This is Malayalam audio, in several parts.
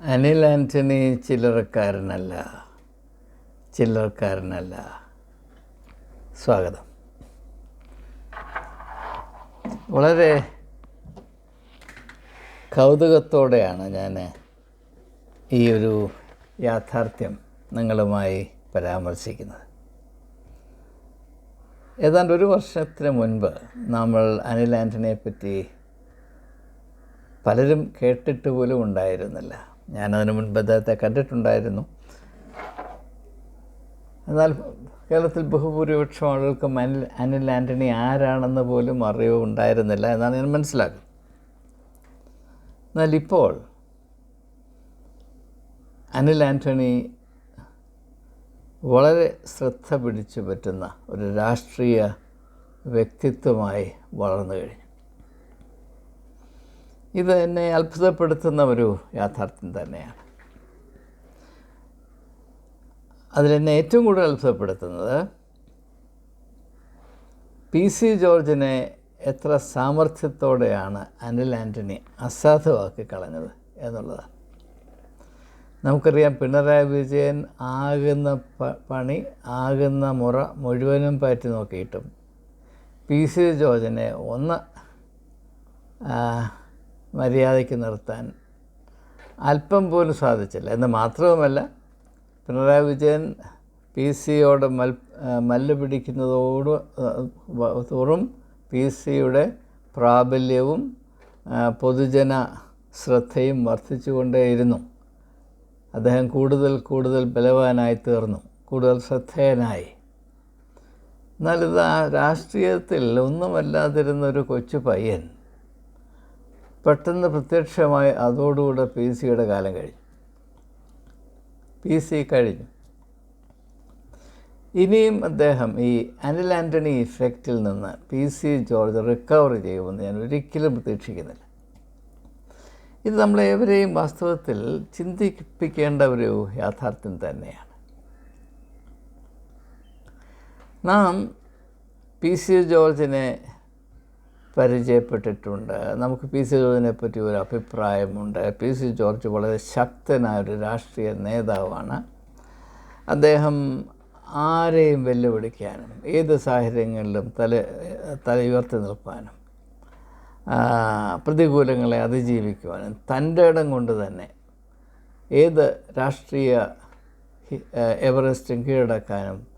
അനിൽ ആന്റണി ചില്ലറക്കാരനല്ല. ചില്ലറക്കാരനല്ല. സ്വാഗതം. വളരെ കൗതുകത്തോടെയാണ് ഞാൻ ഈ ഒരു യാഥാർത്ഥ്യം നിങ്ങളുമായി പരാമർശിക്കുന്നത്. ഏതാണ്ട് ഒരു വർഷത്തിന് മുൻപ് നമ്മൾ അനിൽ ആന്റണിയെ പറ്റി പലരും കേട്ടിട്ട് പോലും ഉണ്ടായിരുന്നില്ല. ഞാനതിന് മുൻപ് അദ്ദേഹത്തെ കണ്ടിട്ടുണ്ടായിരുന്നു. എന്നാൽ കേരളത്തിൽ ബഹുഭൂരിപക്ഷം ആളുകൾക്കും അനിൽ അനിൽ ആന്റണി ആരാണെന്ന് പോലും അറിവ് ഉണ്ടായിരുന്നില്ല എന്നാണ് ഞാൻ മനസ്സിലാക്കുന്നത്. എന്നാൽ ഇപ്പോൾ അനിൽ ആന്റണി വളരെ ശ്രദ്ധ പിടിച്ചു പറ്റുന്ന ഒരു രാഷ്ട്രീയ വ്യക്തിത്വമായി വളർന്നു കഴിഞ്ഞു. ഇത് എന്നെ അത്ഭുതപ്പെടുത്തുന്ന ഒരു യാഥാർത്ഥ്യം തന്നെയാണ്. അതിലെന്നെ ഏറ്റവും കൂടുതൽ അത്ഭുതപ്പെടുത്തുന്നത് പി സി ജോർജിനെ എത്ര സാമർഥ്യത്തോടെയാണ് അനിൽ ആന്റണി അസാധുവാക്കി കളഞ്ഞത് എന്നുള്ളതാണ്. നമുക്കറിയാം പിണറായി വിജയൻ ആകുന്ന പണി ആകുന്ന മുറ മുഴുവനും പറ്റി നോക്കിയിട്ടും പി സി ജോർജിനെ ഒന്ന് മര്യാദയ്ക്ക് നിർത്താൻ അല്പം പോലും സാധിച്ചില്ല. എന്ന് മാത്രവുമല്ല പിണറായി വിജയൻ പി സിയോട് മൽ മല്ല് പിടിക്കുന്നതോട് തോറും പി സിയുടെ പ്രാബല്യവും പൊതുജന ശ്രദ്ധയും വർദ്ധിച്ചുകൊണ്ടേയിരുന്നു. അദ്ദേഹം കൂടുതൽ കൂടുതൽ ബലവാനായി തീർന്നു. കൂടുതൽ ശ്രദ്ധേയനായി. എന്നാൽ ഇത് ആ രാഷ്ട്രീയത്തിൽ ഒന്നുമല്ലാതിരുന്ന ഒരു കൊച്ചു പയ്യൻ പെട്ടെന്ന് പ്രത്യക്ഷമായി അതോടുകൂടെ പി സിയുടെ കാലം കഴിഞ്ഞു. പി സി കഴിഞ്ഞു. ഇനിയും അദ്ദേഹം ഈ അനിൽ ആന്റണി ഇഫക്റ്റിൽ നിന്ന് പി സി ജോർജ് റിക്കവർ ചെയ്യുമെന്ന് ഞാൻ ഒരിക്കലും പ്രതീക്ഷിക്കുന്നില്ല. ഇത് നമ്മളേവരെയും വാസ്തവത്തിൽ ചിന്തിപ്പിക്കേണ്ട ഒരു യാഥാർത്ഥ്യം തന്നെയാണ്. നാം പി സി ജോർജിനെ പരിചയപ്പെട്ടിട്ടുണ്ട്. നമുക്ക് പി സി ജോർജിനെ പറ്റി ഒരു അഭിപ്രായമുണ്ട്. പി സി ജോർജ് വളരെ ശക്തനായ ഒരു രാഷ്ട്രീയ നേതാവാണ്. അദ്ദേഹം ആരെയും വെല്ലുവിളിക്കാനും ഏത് സാഹചര്യങ്ങളിലും തല തല ഉയർത്തി പ്രതികൂലങ്ങളെ അതിജീവിക്കുവാനും തന്റെ ഇടം കൊണ്ട് തന്നെ ഏത് രാഷ്ട്രീയ എവറസ്റ്റും കീഴടക്കാനും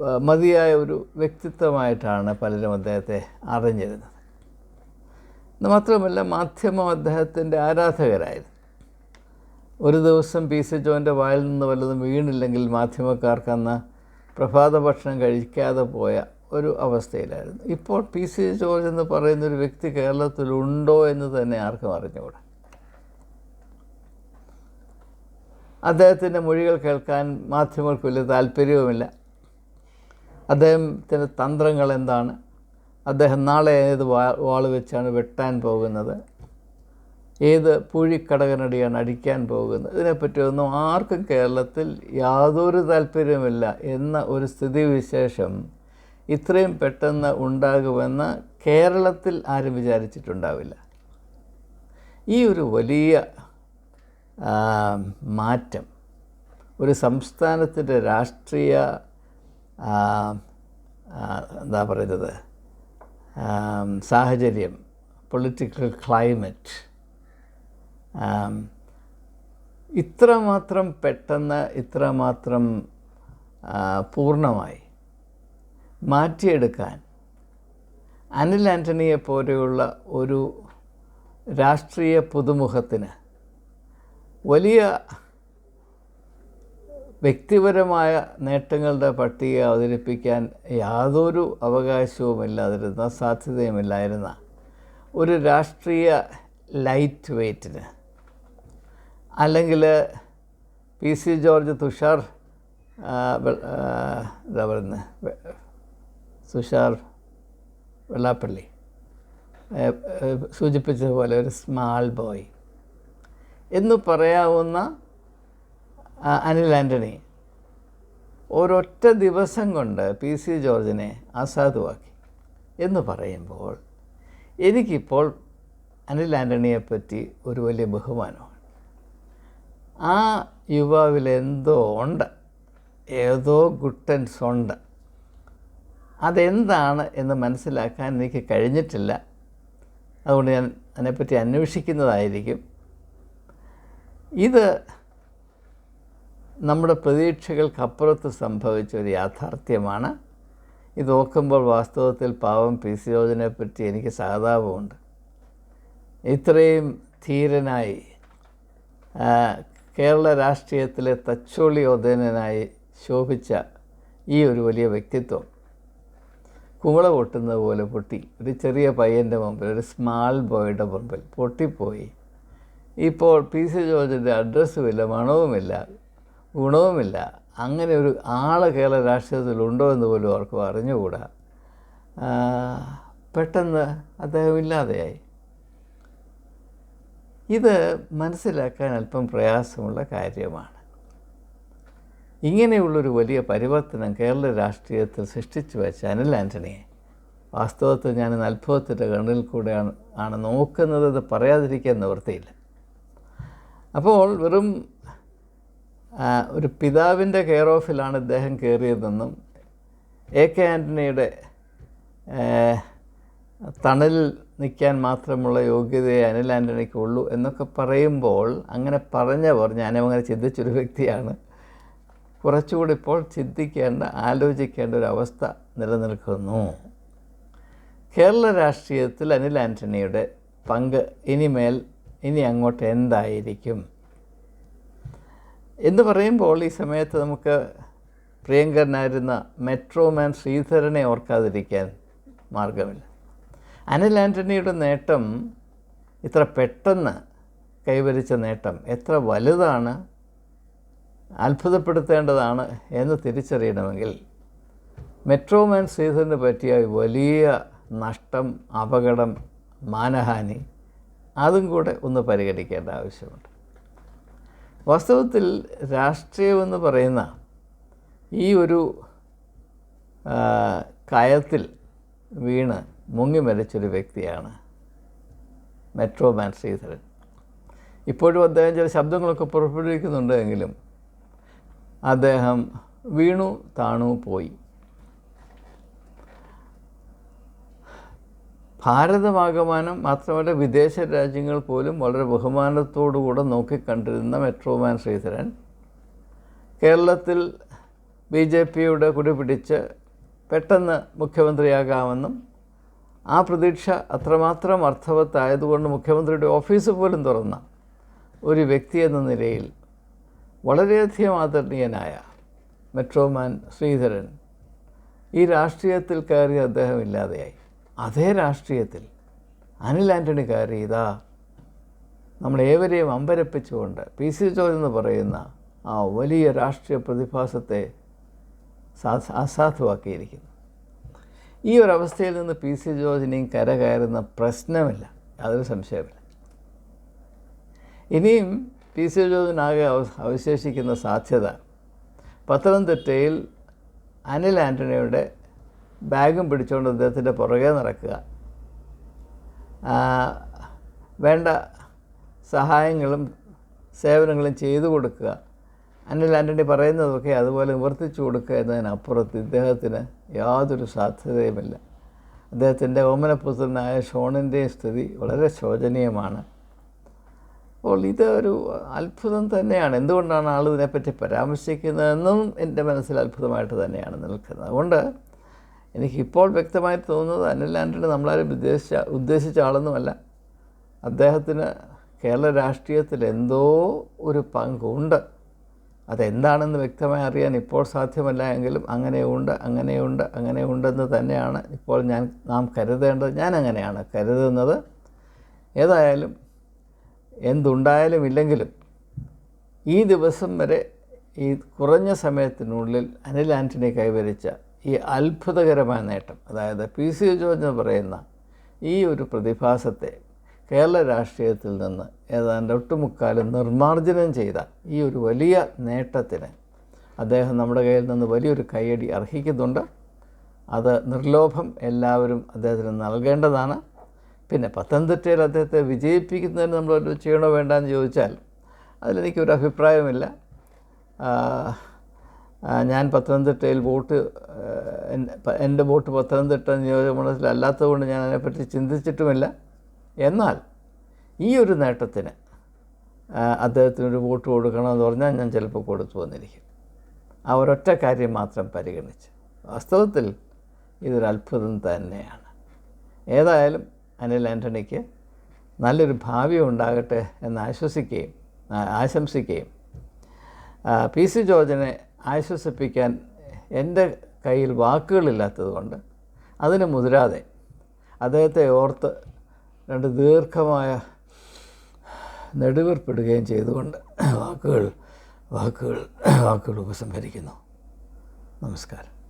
മതിയായ ഒരു വ്യക്തിത്വമായിട്ടാണ് പലരും അദ്ദേഹത്തെ അറിഞ്ഞിരുന്നത്. മാത്രമല്ല മാധ്യമം അദ്ദേഹത്തിന്റെ ആരാധകരായിരുന്നു. ഒരു ദിവസം പി സി ജോന്റെ വായിൽ നിന്ന് വല്ലതും വീണില്ലെങ്കിൽ മാധ്യമക്കാർക്ക് അന്ന് പ്രഭാത ഭക്ഷണം കഴിക്കാതെ പോയ ഒരു അവസ്ഥയിലായിരുന്നു. ഇപ്പോൾ പി സി ജോർജ് എന്ന് പറയുന്ന ഒരു വ്യക്തി കേരളത്തിലുണ്ടോ എന്ന് തന്നെ ആർക്കും അറിഞ്ഞുകൂടാ. അദ്ദേഹത്തിന്റെ മൊഴികൾ കേൾക്കാൻ മാധ്യമങ്ങൾക്ക് വലിയ താല്പര്യവുമില്ല. അദ്ദേഹത്തിന്റെ തന്ത്രങ്ങൾ എന്താണ്? അദ്ദേഹം നാളെ ഏത് വാൾ വെച്ചാണ് വെട്ടാൻ പോകുന്നത്? ഏത് പൂഴിക്കടകനടിയാണ് അടിക്കാൻ പോകുന്നത്? ഇതിനെപ്പറ്റിയൊന്നും ആർക്കും കേരളത്തിൽ യാതൊരു താല്പര്യമില്ല എന്ന ഒരു സ്ഥിതിവിശേഷം ഇത്രയും പെട്ടെന്ന് ഉണ്ടാകുമെന്ന് കേരളത്തിൽ ആരും വിചാരിച്ചിട്ടുണ്ടാവില്ല. ഈ ഒരു വലിയ മാറ്റം ഒരു സംസ്ഥാനത്തിന്റെ രാഷ്ട്രീയ എന്താ പറയുന്നത്? സാഹചര്യം പൊളിറ്റിക്കൽ ക്ലൈമറ്റ് ഇത്രമാത്രം പെട്ടെന്ന് ഇത്രമാത്രം പൂർണമായി മാറ്റിയെടുക്കാൻ അനിൽ ആന്റണിയെ പോലെയുള്ള ഒരു രാഷ്ട്രീയ പുതുമുഖത്തിന് വലിയ വ്യക്തിപരമായ നേട്ടങ്ങളുടെ പട്ടിക അവതരിപ്പിക്കാൻ യാതൊരു അവകാശവുമില്ലാതിരുന്ന സാധ്യതയുമില്ലായിരുന്ന ഒരു രാഷ്ട്രീയ ലൈറ്റ് വെയ്റ്റിന് അല്ലെങ്കിൽ പി സി ജോർജ് തുഷാർ എന്താ പറയുന്നത് തുഷാർ വെള്ളാപ്പള്ളി സൂചിപ്പിച്ചതുപോലെ ഒരു സ്മാൾ ബോയ്. എന്ന് പറയാവുന്ന അനിൽ ആന്റണി ഒരൊറ്റ ദിവസം കൊണ്ട് പി സി ജോർജിനെ അസാധുവാക്കി. എന്ന് പറയുമ്പോൾ എനിക്കിപ്പോൾ അനിൽ ആന്റണിയെപ്പറ്റി ഒരു വലിയ ബഹുമാനമാണ്. ആ യുവാവിൽ എന്തോ ഉണ്ട്. ഏതോ ഗുട്ടൻസ് ഉണ്ട്. അതെന്താണ് എന്ന് മനസ്സിലാക്കാൻ എനിക്ക് കഴിഞ്ഞിട്ടില്ല. അതുകൊണ്ട് ഞാൻ അതിനെപ്പറ്റി അന്വേഷിക്കുന്നതായിരിക്കും. ഇത് നമ്മുടെ പ്രതീക്ഷകൾക്കപ്പുറത്ത് സംഭവിച്ച ഒരു യാഥാർത്ഥ്യമാണ്. ഇത് ഓർക്കുമ്പോൾ വാസ്തവത്തിൽ പാവം പി സി ജോർജിനെ എനിക്ക് സഹതാപമുണ്ട്. ഇത്രയും ധീരനായി കേരള രാഷ്ട്രീയത്തിലെ തച്ചോളി ഉദയനായി ശോഭിച്ച ഈ ഒരു വലിയ വ്യക്തിത്വം. കുവള പൊട്ടുന്നത് പോലെ പൊട്ടി. ഒരു ചെറിയ പയ്യന്റെ മുമ്പിൽ ഒരു സ്മാൾ ബോയുടെ മുമ്പിൽ പൊട്ടിപ്പോയി. ഇപ്പോൾ പി സി ജോർജിന്റെ അഡ്രസ്സുമില്ല മണവുമില്ല. ഗുണവുമില്ല. അങ്ങനെ ഒരു ആൾ കേരള രാഷ്ട്രീയത്തിലുണ്ടോ എന്ന് പോലും അവർക്ക് അറിഞ്ഞുകൂടാ. പെട്ടെന്ന് അദ്ദേഹം ഇല്ലാതെയായി. ഇത് മനസ്സിലാക്കാൻ അല്പം പ്രയാസമുള്ള കാര്യമാണ്. ഇങ്ങനെയുള്ളൊരു വലിയ പരിവർത്തനം കേരള രാഷ്ട്രീയത്തിൽ സൃഷ്ടിച്ചു വെച്ച അനിൽ ആന്റണിയെ വാസ്തവത്തിൽ ഞാൻ അത്ഭുതത്തിന്റെ കണ്ണിൽ കൂടെയാണ് ആണ് നോക്കുന്നത് അത് പറയാതിരിക്കാൻ നിവൃത്തിയില്ല. അപ്പോൾ വെറും ഒരു പിതാവിന്റെ കെയർ ഓഫിലാണ് ഇദ്ദേഹം കയറിയതെന്നും എ കെ ആന്റണിയുടെ തണലിൽ നിൽക്കാൻ മാത്രമുള്ള യോഗ്യതയെ അനിൽ ആന്റണിക്ക് ഉള്ളൂ എന്നൊക്കെ പറയുമ്പോൾ അങ്ങനെ പറഞ്ഞവർ ഞാനും അങ്ങനെ ചിന്തിച്ചൊരു വ്യക്തിയാണ് കുറച്ചുകൂടി ഇപ്പോൾ ചിന്തിക്കേണ്ട ആലോചിക്കേണ്ട ഒരു അവസ്ഥ നിലനിൽക്കുന്നു. കേരള രാഷ്ട്രീയത്തിൽ അനിൽ ആന്റണിയുടെ പങ്ക് ഇനിമേൽ ഇനി അങ്ങോട്ട് എന്തായിരിക്കും? എന്ന് പറയുമ്പോൾ ഈ സമയത്ത് നമുക്ക് പ്രിയങ്കരനായിരുന്ന മെട്രോമാൻ ശ്രീധരനെ ഓർക്കാതിരിക്കാൻ മാർഗമില്ല അനിൽ ആന്റണിയുടെ നേട്ടം ഇത്ര പെട്ടെന്ന് കൈവരിച്ച നേട്ടം എത്ര വലുതാണ് അത്ഭുതപ്പെടുത്തേണ്ടതാണ് എന്ന് തിരിച്ചറിയണമെങ്കിൽ മെട്രോമാൻ ശ്രീധരന് പറ്റിയ വലിയ നഷ്ടം അപകടം മാനഹാനി അതും കൂടെ ഒന്ന് പരിഗണിക്കേണ്ട ആവശ്യമുണ്ട്. വാസ്തവത്തിൽ രാഷ്ട്രീയമെന്ന് പറയുന്ന ഈ ഒരു കയത്തിൽ വീണ് മുങ്ങി മരിച്ചൊരു വ്യക്തിയാണ് മെട്രോമാൻ ശ്രീധരൻ. ഇപ്പോഴും അദ്ദേഹം ചില ശബ്ദങ്ങളൊക്കെ പുറപ്പെടുവിക്കുന്നുണ്ട് എങ്കിലും അദ്ദേഹം വീണു താണു പോയി. ഭാരതമാകമാനം മാത്രമല്ല വിദേശ രാജ്യങ്ങൾ പോലും വളരെ ബഹുമാനത്തോടുകൂടെ നോക്കിക്കണ്ടിരുന്ന മെട്രോമാൻ ശ്രീധരൻ. കേരളത്തിൽ ബി ജെ പിയുടെ കുടി പിടിച്ച് പെട്ടെന്ന് മുഖ്യമന്ത്രിയാകാമെന്നും ആ പ്രതീക്ഷ അത്രമാത്രം അർത്ഥവത്തായതുകൊണ്ട് മുഖ്യമന്ത്രിയുടെ ഓഫീസ് പോലും തുറന്ന ഒരു വ്യക്തി എന്ന നിലയിൽ വളരെയധികം ആദരണീയനായ മെട്രോമാൻ ശ്രീധരൻ ഈ രാഷ്ട്രീയത്തിൽ കയറി അദ്ദേഹം ഇല്ലാതെയായി. അതേ രാഷ്ട്രീയത്തിൽ അനിൽ ആന്റണി കയറി ഇതാ നമ്മളേവരെയും അമ്പരപ്പിച്ചുകൊണ്ട് പി സി ജോർജ് എന്ന് പറയുന്ന ആ വലിയ രാഷ്ട്രീയ പ്രതിഭാസത്തെ അസാധുവാക്കിയിരിക്കുന്നു. ഈ ഒരു അവസ്ഥയിൽ നിന്ന് പി സി ജോർജിനെയും കരകയറുന്ന പ്രശ്നമില്ല. യാതൊരു സംശയമില്ല ഇനിയും പി സി ജോർജിനാകെ അവ- അവശേഷിക്കുന്ന സാധ്യത പത്തനംതിട്ടയിൽ അനിൽ ആന്റണിയുടെ ബാഗും പിടിച്ചുകൊണ്ട് അദ്ദേഹത്തിന്റെ പുറകെ നടക്കുക. വേണ്ട സഹായങ്ങളും സേവനങ്ങളും ചെയ്തു കൊടുക്കുക. അനിൽ ആന്റണി പറയുന്നതൊക്കെ അതുപോലെ നിവർത്തിച്ചു കൊടുക്കുക എന്നതിനപ്പുറത്ത് ഇദ്ദേഹത്തിന് യാതൊരു സാധ്യതയുമില്ല. അദ്ദേഹത്തിന്റെ ഓമനപുത്രനായ ഷോണിന്റെയും സ്ഥിതി വളരെ ശോചനീയമാണ്. അപ്പോൾ ഇത് ഒരു അത്ഭുതം തന്നെയാണ്. എന്തുകൊണ്ടാണ് ആൾ ഇതിനെപ്പറ്റി പരാമർശിക്കുന്നതെന്നും എന്റെ മനസ്സിൽ അത്ഭുതമായിട്ട് തന്നെയാണ് നിൽക്കുന്നത്. അതുകൊണ്ട് എനിക്കിപ്പോൾ വ്യക്തമായി തോന്നുന്നത് അനിൽ ആന്റണി നമ്മളാരും ഉദ്ദേശിച്ച ഉദ്ദേശിച്ച ആളൊന്നുമല്ല. അദ്ദേഹത്തിന് കേരള രാഷ്ട്രീയത്തിൽ എന്തോ ഒരു പങ്കുണ്ട്. അതെന്താണെന്ന് വ്യക്തമായി അറിയാൻ ഇപ്പോൾ സാധ്യമല്ല എങ്കിലും അങ്ങനെയുണ്ട് അങ്ങനെയുണ്ട് അങ്ങനെയുണ്ടെന്ന് തന്നെയാണ് ഇപ്പോൾ ഞാൻ നാം കരുതേണ്ടത്. ഞാൻ അങ്ങനെയാണ് കരുതുന്നത്. ഏതായാലും എന്തുണ്ടായാലും ഇല്ലെങ്കിലും ഈ ദിവസം വരെ ഈ കുറഞ്ഞ സമയത്തിനുള്ളിൽ അനിൽ ആന്റണി കൈവരിച്ച ഈ അത്ഭുതകരമായ നേട്ടം. അതായത് പി സി ജോർജ് എന്ന് പറയുന്ന ഈ ഒരു പ്രതിഭാസത്തെ കേരള രാഷ്ട്രീയത്തിൽ നിന്ന് ഏതാണ്ട് ഒട്ടുമുക്കാലും നിർമ്മാർജനം ചെയ്ത ഈ ഒരു വലിയ നേട്ടത്തിന് അദ്ദേഹം നമ്മുടെ കയ്യിൽ നിന്ന് വലിയൊരു കൈയടി അർഹിക്കുന്നുണ്ട്. അത് നിർലോഭം എല്ലാവരും അദ്ദേഹത്തിന് നൽകേണ്ടതാണ്. പിന്നെ പത്തനംതിട്ടയിൽ അദ്ദേഹത്തെ വിജയിപ്പിക്കുന്നതിന് നമ്മൾ ചെയ്യണോ വേണ്ടെന്ന് ചോദിച്ചാൽ അതിലെനിക്കൊരു അഭിപ്രായമില്ല ഞാൻ പത്തനംതിട്ടയിൽ വോട്ട് എന്റെ- വോട്ട് പത്തനംതിട്ട നിയോജകമണ്ഡലത്തിൽ അല്ലാത്തതുകൊണ്ട് ഞാൻ അതിനെപ്പറ്റി ചിന്തിച്ചിട്ടുമില്ല. എന്നാൽ ഈ ഒരു നേട്ടത്തിന് അദ്ദേഹത്തിനൊരു വോട്ട് കൊടുക്കണമെന്ന് പറഞ്ഞാൽ ഞാൻ ചിലപ്പോൾ കൊടുത്തു വന്നിരിക്കും. ആ ഒരൊറ്റ കാര്യം മാത്രം പരിഗണിച്ച്. വാസ്തവത്തിൽ ഇതൊരു അത്ഭുതം തന്നെയാണ്. ഏതായാലും അനിൽ ആന്റണിക്ക് നല്ലൊരു ഭാവി ഉണ്ടാകട്ടെ എന്ന് ആശ്വസിക്കുകയും ആശംസിക്കുകയും പി സി ജോർജിനെ ആശ്വസിപ്പിക്കാൻ എന്റെ കയ്യിൽ വാക്കുകളില്ലാത്തതുകൊണ്ട് അതിന് മുതിരാതെ അദ്ദേഹത്തെ ഓർത്ത് രണ്ട് ദീർഘമായ നെടുവീർപ്പിടുകയും ചെയ്തുകൊണ്ട് വാക്കുകൾ വാക്കുകൾ വാക്കുകൾ ഉപസംഹരിക്കുന്നു. നമസ്കാരം.